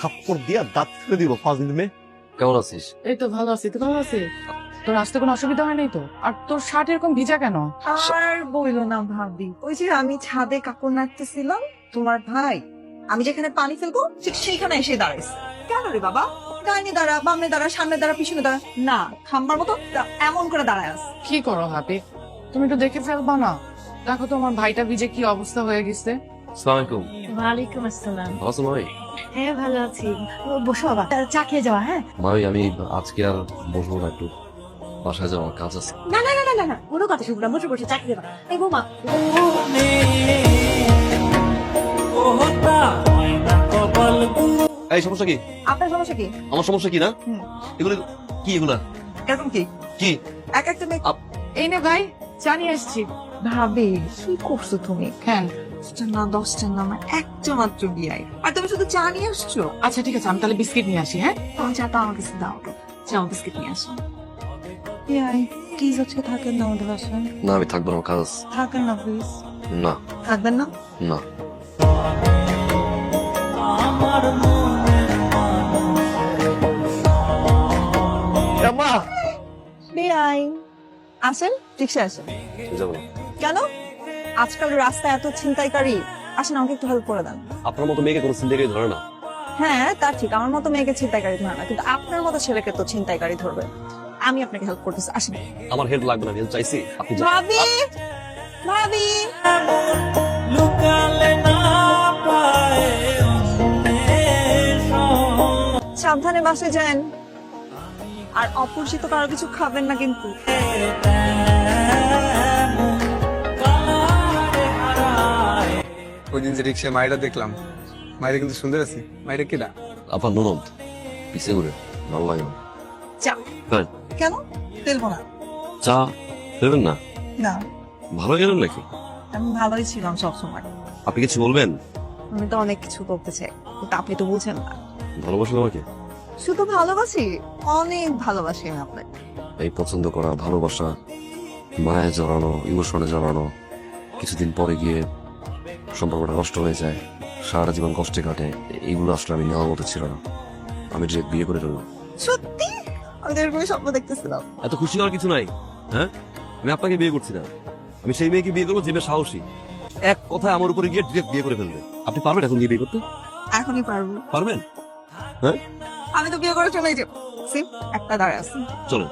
থাপ্পড় দিয়া দাঁত ফেলে দিব ফাজিল মেয়ে কেমন আছিস? এই তো ভালো আছি তুই ভালো আছিস? তোর আসতে কোনো অসুবিধা হয় নাই তো? আর তোর শার্ট এরকম ভিজা কেন? আর বইলো না ভাবি। ওই যে আমি ছাদে কাপড় নাড়তেছিলাম তোমার ভাই আমি যেখানে পানি ফেলব ঠিক সেইখানে এসে দাঁড়াইছে। কেন রে বাবা? ডাইনে দাঁড়া বামে দাঁড়া সামনে দাঁড়া পিছনে দাঁড়া। না খাম্বার মতো এমন করে দাঁড়ায় আস কি করো হাবি তুমি একটু দেখে ফেলবা না? দেখো তো আমার ভাইটা ভিজে কি অবস্থা হয়ে গেছে। সালাম আলাইকুম ওয়ালাইকুম আসসালাম। ভালো হ্যাঁ ভালো আছি। বসো বাবা চা খেয়ে যাওয়া হ্যাঁ? মামি আমি আজকে আর বসবো না একটু। বাসায় যাওয়ার কাজ আছে। না না না না না না কোনো কথা শুনব না। বসে বসে চা খেয়ে যাবা এই বৌমা। এই সমস্যা কি? আপনার সমস্যা কি? আমার সমস্যা কি না? এগুলো কি এগুলা? এরকম কি? কি? এক একটা মেয়ে এই নে ভাই চা নিয়ে এসছি ভাবি কি করছ তুমি? হ্যাঁ দশটা না দশটা না আমার একটা মাত্র বিয়াই। আর তুমি শুধু চা নিয়ে আসছো? আচ্ছা ঠিক আছে আমি তাহলে বিস্কিট নিয়ে আসি হ্যাঁ? তোমার চাটা আমার কাছে দাও চাও বিস্কিট নিয়ে আসো। বিয়াই প্লিজ হচ্ছে? থাকেন না আমাদের বাসায়? না আমি থাকব না আমার কাজ থাকেন না প্লিজ না। থাকবেন না? না। মা বিয়াই আসেন রিক্সা আসেন। যাব। কেন? আজকাল রাস্তায় এত ছিনতাইকারী। আসেন আমাকে একটু হেল্প করে দেন। আপনার মতো মেয়েকে কোনো চিন্তা করে ধরে না। হ্যাঁ তা ঠিক। আমার মতো মেয়েকে ছিনতাইকারী ধরে না। কিন্তু আপনার মতো ছেলেকে তো ছিনতাইকারী ধরবে। আমি আপনাকে হেল্প করতেছি। আসেন। আমার হেল্প লাগবে না হেল্প চাইছি। আপনি। ভাবি! ভাবি! সাবধানে বাসে যান। আর অপরিচিত কারও কিছু খাবেন না কিন্তু। রিক্সায় মায়েরা দেখলাম। মায়েরা কিন্তু সুন্দর আছে। মায়েরা কেডা? আপনার ননদ। পিছিয়ে ঘুরে ভালো লাগে না চা? কেন? তেলবো না। চা দেবেন না? না। ভালো গেলেন নাকি? আমি ভালোই ছিলাম সবসময়। আপনি কিছু বলবেন? আমি তো অনেক কিছু করতে চাই কিন্তু আপনি তো বুঝেন না। ভালোবাসেন আমাকে? শুধু ভালোবাসি অনেক ভালোবাসি আমি আপনাকে। এই পছন্দ করা ভালোবাসা মায়ে জড়ানো ইমোশনে জড়ানো কিছুদিন পরে গিয়ে সম্পর্কটা নষ্ট হয়ে যায় সারা জীবন কষ্টে কাটে এইগুলো আসলে আমি নেওয়ার মতো ছিল না। আমি যে বিয়ে করে ফেললাম। সত্যি? আমি তো এরকমই স্বপ্ন দেখতেছিলাম। এত খুশি হওয়ার কিছু নাই হ্যাঁ? আমি আপনাকে বিয়ে করছি না। আমি সেই মেয়েকে বিয়ে করব যে মেয়ে সাহসী। এক কথায় আমার উপরে গিয়ে ডিরেক্ট বিয়ে করে ফেলবে। আপনি পারবেন এখন গিয়ে বিয়ে করতে? এখনই পারব। পারবেন? হ্যাঁ? আমি তো বিয়ে করে চলে যাব। সিম একটা দাঁড়ায় আছে। চলেন